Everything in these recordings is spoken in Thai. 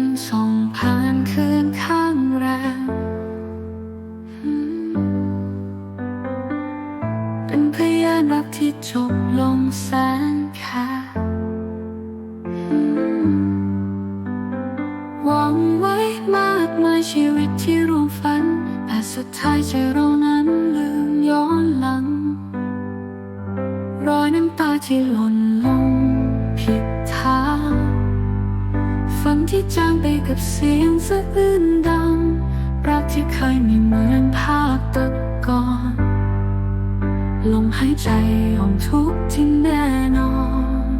นส่งผ่านคืนข้างแรงเป็นพยานรักที่จบลงแสนแค่หวังไว้มากมายชีวิตที่รู้ฝัน แต่สุดท้ายใจเรานั้นลืมย้อนหลัง รอยน้ำตาที่หล่นลงผิดทา ฝันที่จางไปกับเสียงสะอื้นดัง รักที่เคยไม่เหมือนภาพแตะก่อนลมหายใจของทุกที่แน่นอน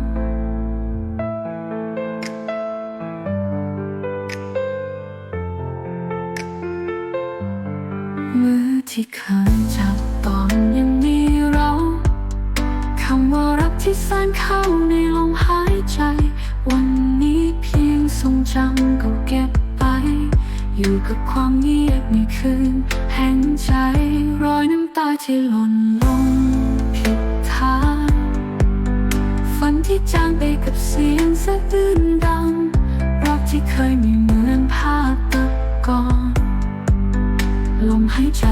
มือที่เคยจับตอนยังมีเราคำว่ารักที่ซ่านเข้าในลมหายใจ วันนี้เพีย อยู่กับความเงียบในคืนแห่งใจรอยน้ำตาที่หล่นลงผิดทางฝันที่จางไปกับเสียงสะอื้นดัง รักที่เคยม่เหมือนภาพตะก่อนลมหายใจ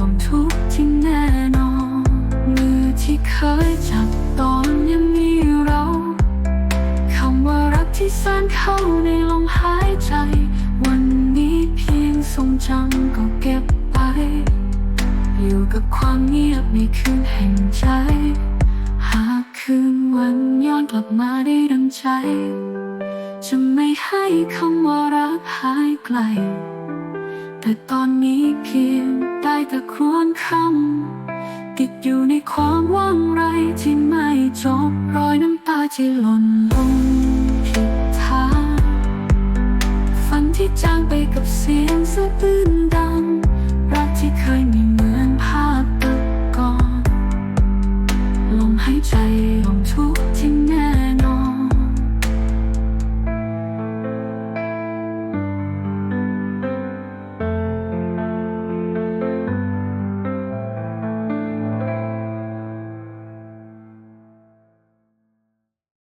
ของทุกที่แน่นอนมือที่เคยจับตอนยังมีเราคำว่ารักที่ซ่านเข้าในลมหายใจวัน ทรงจำก็เก็บไป อยู่กับความเงียบในคืนแห่งใจ หากคืนวันย้อนกลับมาได้ดังใจ จะไม่ให้คำว่ารักหายไกล แต่ตอนนี้เพียงได้แต่ครวญคำติดอยู่ในความว่างไรที่ไม่จบรอยน้ำตาที่หล่นลง สียงสะอื้นดัง รักที่เคยไม่เหมือนภาพแตะก่อนลมหายใจของทุกข์ที่